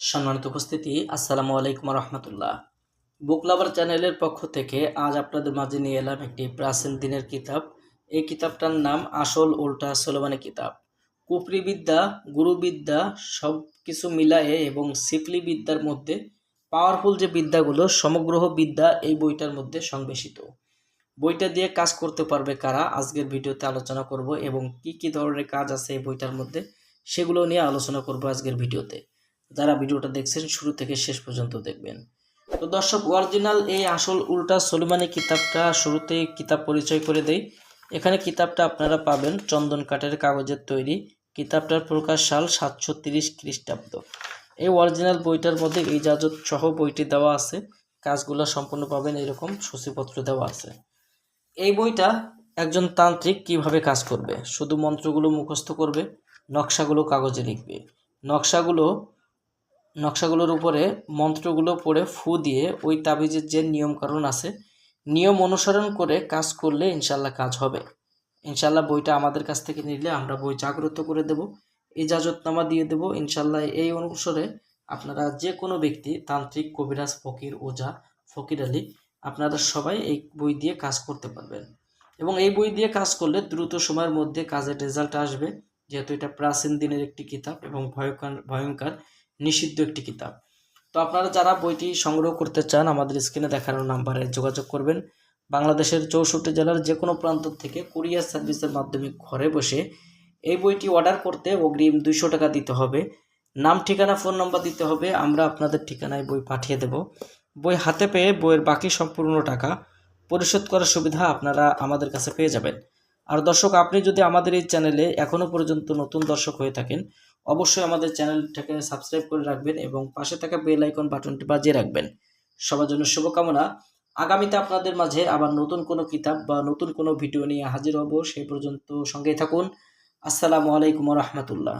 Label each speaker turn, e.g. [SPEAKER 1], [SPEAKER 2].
[SPEAKER 1] সম্মানিত উপস্থিতি, আসসালামু আলাইকুম রহমতুল্লাহ বুক লাভার চ্যানেলের পক্ষ থেকে আজ আপনাদের মাঝে নিয়ে এলাম একটি প্রাচীন দিনের কিতাব। এই কিতাবটার নাম আসল উল্টা সোলমানি কিতাব। কুফরি বিদ্যা গুরুবিদ্যা সব কিছু মিলায়ে এবং সিফলি বিদ্যার মধ্যে পাওয়ারফুল যে বিদ্যাগুলো, সমগ্র বিদ্যা এই বইটার মধ্যে সংবেশিত। বইটা দিয়ে কাজ করতে পারবে কারা? আজকের ভিডিওতে আলোচনা করব এবং কি কি ধরনের কাজ আছে এই বইটার মধ্যে সেগুলো নিয়ে আলোচনা করব আজকের ভিডিওতে। যারা ভিডিওটা দেখছেন, শুরু থেকে শেষ পর্যন্ত দেখবেন। তো দর্শক অরিজিনাল এই আসল উল্টা সলিমানি কিতাবটা শুরুতেই কিতাব পরিচয় করে দেই। এখানে কিতাবটা আপনারা পাবেন, চন্দন কাঠের কাগজের তৈরি। কিতাবটার প্রকাশ সাল সাতশো তিরিশ খ্রিস্টাব্দ। এই অরিজিনাল বইটার মধ্যে ইজাজত সহ বইটি দেওয়া আছে। কাজগুলো সম্পূর্ণ পাবেন এরকম সূচিপত্র দেওয়া আছে। এই বইটা একজন তান্ত্রিক কীভাবে কাজ করবে? শুধু মন্ত্রগুলো মুখস্থ করবে, নকশাগুলো কাগজে লিখবে। নকশাগুলো নকশাগুলোর উপরে মন্ত্রগুলো পড়ে ফু দিয়ে ওই তাবিজের যে নিয়মকানুন আছে, নিয়ম অনুসরণ করে কাজ করলে ইনশাল্লাহ কাজ হবে। ইনশাল্লাহ বইটা আমাদের কাছ থেকে নিলে আমরা বই জাগ্রত করে দেব, ইজাজতনামা দিয়ে দেব। ইনশাল্লাহ এই অনুসারে আপনারা যে কোনো ব্যক্তি, তান্ত্রিক, কবিরাজ, ফকির, ওজা, ফকির আলী, আপনারা সবাই এই বই দিয়ে কাজ করতে পারবেন। এবং এই বই দিয়ে কাজ করলে দ্রুত সময়ের মধ্যে কাজের রেজাল্ট আসবে, যেহেতু এটা প্রাচীন দিনের একটি কিতাব এবং ভয়ঙ্কর ভয়ঙ্কর নিষিদ্ধ একটি কিতাব। তো আপনারা যারা বইটি সংগ্রহ করতে চান, আমাদের স্ক্রিনে দেখানো নাম্বারে যোগাযোগ করবেন। বাংলাদেশের চৌষট্টি জেলার যে কোনো প্রান্ত থেকে কুরিয়ার সার্ভিসের মাধ্যমে ঘরে বসে এই বইটি অর্ডার করতে অগ্রিম দুইশো টাকা দিতে হবে। নাম, ঠিকানা, ফোন নম্বর দিতে হবে। আমরা আপনাদের ঠিকানায় বই পাঠিয়ে দেব। বই হাতে পেয়ে বইয়ের বাকি সম্পূর্ণ টাকা পরিশোধ করার সুবিধা আপনারা আমাদের কাছে পেয়ে যাবেন। আর দর্শক, আপনি যদি আমাদের এই চ্যানেলে এখনও পর্যন্ত নতুন দর্শক হয়ে থাকেন, অবশ্যই আমাদের চ্যানেলটাকে সাবস্ক্রাইব করে রাখবেন এবং পাশে থাকা বেল আইকন বাটনটি বাজিয়ে রাখবেন। সবার জন্য শুভকামনা। আগামীতে আপনাদের মাঝে আবার নতুন কোনো কিতাব বা নতুন কোনো ভিডিও নিয়ে হাজির হব। সেই পর্যন্ত সঙ্গেই থাকুন। আসসালামু আলাইকুম রহমতুল্লাহ।